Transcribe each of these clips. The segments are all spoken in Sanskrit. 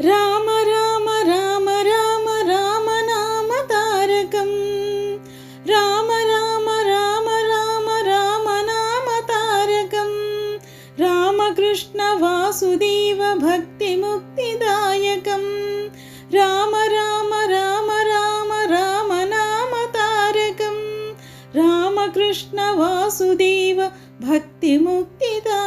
राम राम राम राम राम नाम तारकम्। राम राम राम राम राम नाम तारकम्। रामकृष्ण वासुदेव भक्तिमुक्तिदायकं राम राम राम राम राम नाम तारकम्। रामकृष्ण वासुदेव भक्तिमुक्तिदायक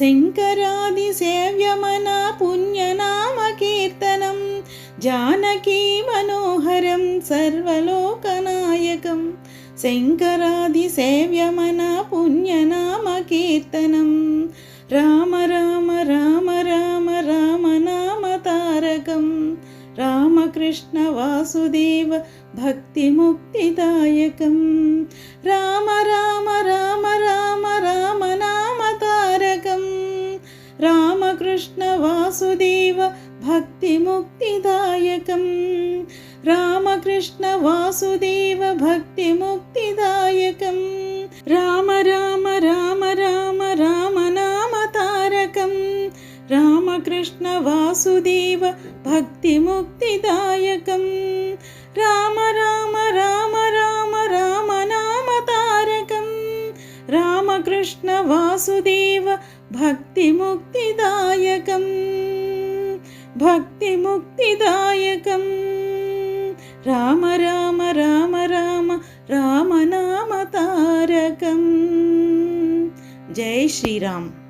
శంకరాది సేవ్యమన పుణ్యనామ కీర్తనం. జానకీ మనోహరం సర్వలోకనాయకం. శంకరాది సేవ్యమన పుణ్యనామ కీర్తనం. రామ రామ రామ రామ రామ నామ తారకం. రామకృష్ణ వాసుదేవ భక్తి ముక్తిదాయకం रामकृष्णवासुदेव भक्तिमुक्तिदायकम्। रामकृष्णवासुदेव भक्तिमुक्तिदायकम्। राम राम राम राम राम नाम तारकम्। रामकृष्णवासुदेव भक्तिमुक्तिदायकम्। कृष्णवासुदेव भक्तिमुक्तिदायकम् भक्तिमुक्तिदायकम्। राम राम राम राम रामनामतारकम् जय श्रीराम।